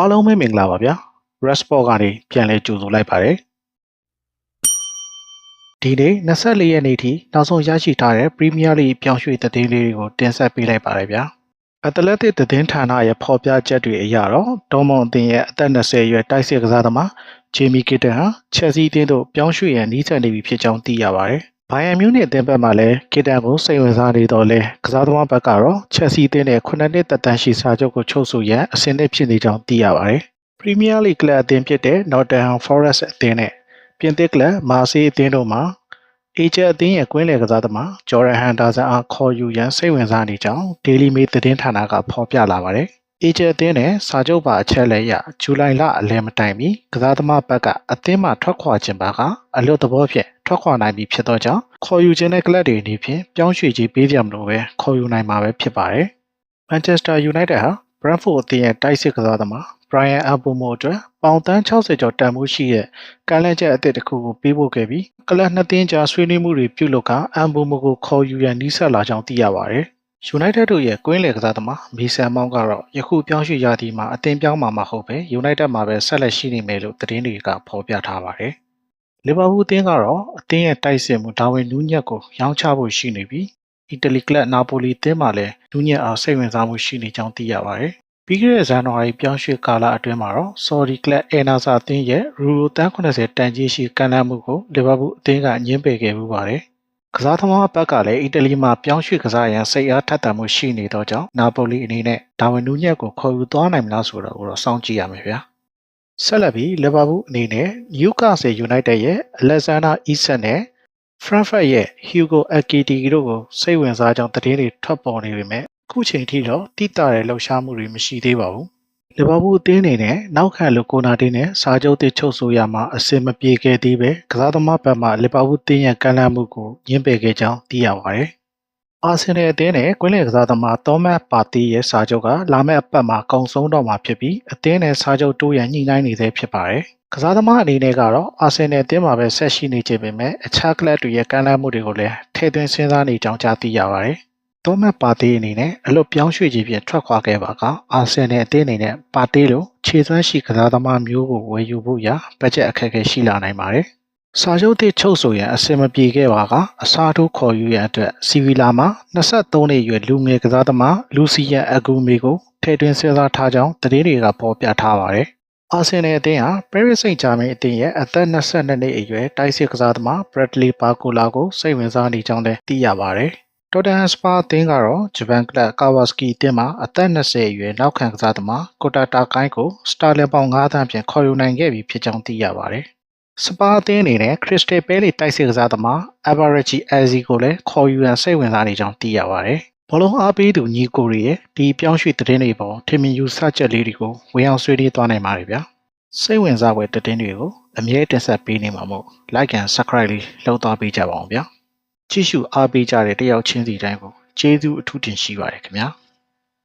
အားလုံးပဲမင်္ဂလာပါဗျာ Resport ကနေပြန်လဲကြိုဆိုလိုက်ပါတယ်ဒီနေ့24ရက်နေ့ထိနောက်ဆုံးရရှိထားတဲ့ Premier League ပြောင်းရွှေ့သတင်းလေးတွေကိုတင်ဆက်ပေးလိုက်ပါတယ်ဗျာအတလက်တစ်သတင်းဌာနရဲ့ဖော်ပြချက်တွေအရတော့ဒေါ်မွန်အသင်းရဲ့အသက်20အရွယ်တိုက်စစ်ကစားသမားဂျေမီကစ်တန်ဟာချက်စီးအသင်းတို့ပြောင်းရွှေ့ရန်နှီးစပ်နေပြီဖြစ်ကြောင်းသိရပါတယ် ဘိုင်ယန်မြူးနစ်အသင်းဘက်မှလည်းကစ်တန်ကိုစိတ်ဝင်စားနေတော့လဲကစားသမားဘက်ကတော့ချက်စီးအသင်းနဲ့9နှစ်သက်တမ်းရှိစာချုပ်ကိုချုပ်ဆိုရန်အဆင်သင့်ဖြစ်နေကြောင်းသိရပါတယ်။ Premier League ကလပ်အသင်းဖြစ်တဲ့ Nottingham Forest အသင်းနဲ့ပြင်သစ်ကလပ်မာဆေးအသင်းတို့မှာအေဂျက်အသင်းရဲ့ကွင်းလယ်ကစားသမားဂျော်ဒန်ဟန်ဒါဆန်အားခေါ်ယူရန်စိတ်ဝင်စားနေကြောင်း Daily Mail သတင်းဌာနကဖော်ပြလာပါတယ်။ အေဂျက်အသင်းနဲ့စာချုပ်ပါအချက်လက်ရဇူလိုင်လအလယ်မတိုင်မီကစားသမားဘက်ကအသင်းမှထွက်ခွာခြင်းပါကအလွတ်သဘောဖြင့်ထွက်ခွာနိုင်ပြီဖြစ်သောကြောင့်ခေါ်ယူခြင်းတဲ့ကလပ်တွေအနေဖြင့်ပြောင်းရွှေ့ခြင်းပေးကြမလို့ပဲခေါ်ယူနိုင်မှာပဲဖြစ်ပါတယ်။ Manchester United ဟာ Brentford အသင်းရဲ့တိုက်စစ်ကစားသမား Brian Abumo အတွက်ပေါင်တန်း60ကျော်တန်ဖိုးရှိတဲ့ကမ်းလှမ်းချက်အသစ်တစ်ခုကိုပေးပို့ခဲ့ပြီးကလပ်နှစ်သင်းကြားဆွေးနွေးမှုတွေပြုလုပ်ကာ Abumo ကိုခေါ်ယူရန်နှီးစပ်လာကြောင်းသိရပါတယ်။ United တို့ရဲ့ကွင်းလယ်ကစားသမားမီဆန်မောင်းကတော့ယခုပြောင်းရွှေ့ရသည်မှာအသင်းပြောင်းမှာမဟုတ်ပဲ United မှာပဲဆက်လက်ရှိနေမယ်လို့သတင်းတွေကဖော်ပြထားပါတယ်။လီဗာပူးအသင်းကတော့အသင်းရဲ့တိုက်စစ်မှုဒါဝင်နူးညက်ကိုရောင်းချဖို့ရှိနေပြီးအီတလီကလပ်နာပိုလီအသင်းမှာလည်းနူးညက်အောင်စိတ်ဝင်စားမှုရှိနေကြောင်းသိရပါတယ်။ပြီးခဲ့တဲ့ဇန်နဝါရီပြောင်းရွှေ့ကာလအတွင်းမှာတော့ Saudi ကလပ်အဲနာဆာအသင်းရဲ့ရူရိုတန်း80တန်ကြီးရှိကန်လန်းမှုကိုလီဗာပူးအသင်းကညှင်းပယ်ခဲ့မှုပါတယ်။ ကစားသမားဘက်ကလည်းအီတလီမှာပြောင်းရွှေ့ကစားရန်စိတ်အားထက်သန်မှုရှိနေသောကြောင့်နာပိုလီအနေနဲ့ဒါဝင်နူးညက်ကိုခေါ်ယူသွားနိုင်မလားဆိုတော့ကိုတော့စောင့်ကြည့်ရမယ်ဗျာ။ဆက်လက်ပြီးလီဗာပူးအနေနဲ့နျူကာဆယ်ယူနိုက်တက်ရဲ့အလက်ဇန်ဒါအီဆန်နဲ့ Frankfurt ရဲ့ Hugo Ekitike တို့ကိုစိတ်ဝင်စားကြောင်းသတင်းတွေထွက်ပေါ်နေပေမဲ့အခုချိန်ထိတော့တိကျတဲ့လှုပ်ရှားမှုတွေမရှိသေးပါဘူး။ လီဗာပူးအသင်းအနေနဲ့နောက်ခံလူကိုနာတင်းနဲ့စာချုပ်သစ်ချုပ်ဆိုရမှာအဆင်မပြေခဲ့သေးပဲကစားသမားဘက်မှလီဗာပူးအသင်းရဲ့ကမ်းလှမ်းမှုကိုညှင်းပယ်ခဲ့ကြောင်းသိရပါတယ်။အာဆင်နယ်အသင်းနဲ့ကွင်းလယ်ကစားသမားသောမတ်ပါတီရဲ့စာချုပ်ကလာမယ့်အပတ်မှာကုန်ဆုံးတော့မှာဖြစ်ပြီးအသင်းနဲ့စာချုပ်တိုးရန်ညှိနှိုင်းနေသေးဖြစ်ပါတယ်။ကစားသမားအနေနဲ့ကတော့အာဆင်နယ်အသင်းမှာပဲဆက်ရှိနေခြင်းပေမဲ့အခြားကလပ်တွေရဲ့ကမ်းလှမ်းမှုတွေကိုလည်းထည့်သွင်းစဉ်းစားနေကြောင်းကြားသိရပါတယ်။ သောမတ်ပါတီအနေနဲ့အလွတ်ပြောင်းရွှေ့ခြင်းဖြင့်ထွက်ခွာခဲ့ပါကအာဆင်နယ်အသင်းအနေနဲ့ပါတီလိုခြေစွမ်းရှိကစားသမားမျိုးကိုဝယ်ယူဖို့ရာဘတ်ဂျက်အခက်အခဲရှိလာနိုင်ပါတယ်။စာချုပ်သစ်ချုပ်ဆိုရန်အဆင်မပြေခဲ့ပါကအစားထိုးခေါ်ယူရန်အတွက်စီဗီလာမှာ23နှစ်အရွယ်လူငယ်ကစားသမားလူစီယန်အဂူမီကိုထည့်သွင်းစဉ်းစားထားကြောင်းသတင်းတွေကဖော်ပြထားပါတယ်။အာဆင်နယ်အသင်းဟာ Paris Saint-Germain အသင်းရဲ့အသက်22နှစ်အရွယ်တိုက်စစ်ကစားသမား Bradley Barcola ကိုစိတ်ဝင်စားနေကြောင်းလည်းသိရပါ တယ်။ Tottenham Hotspur အသင်းကတော့ဂျပန်ကလပ် Kawasaki အသင်းမှာအသက်20အရွယ်နောက်ခံကစားသမား Kota Takai ကိုစတာလင်ပေါင်9သန်းဖြင့်ခေါ်ယူနိုင်ခဲ့ပြီဖြစ်ကြောင်းသိရပါတယ်။စပါအသင်းအနေနဲ့ Crystal Palace တိုက်စစ်ကစားသမား Average Eze ကိုလည်းခေါ်ယူရန်စိတ်ဝင်စားနေကြောင်းသိရပါတယ်။ဘောလုံးအားပေးသူညီကိုရီရဲ့ဒီပြောင်းရွှေ့သတင်းတွေပေါ်ထင်မြင်ယူဆချက်လေးတွေကိုဝင်အောင်ဆွေးနွေးသွားနိုင်ပါတယ်ဗျာ။စိတ်ဝင်စားဖွယ်သတင်းတွေကိုအမြဲတင်ဆက်ပေးနေမှာမို့ like and subscribe လေးလုပ်သွားပေးကြပါအောင်ဗျာ။ ကြည့်ရှုအားပေးကြတဲ့တယောက်ချင်းစီတိုင်းကိုကျေးဇူးအထူးတင်ရှိပါတယ်ခင်ဗျာ။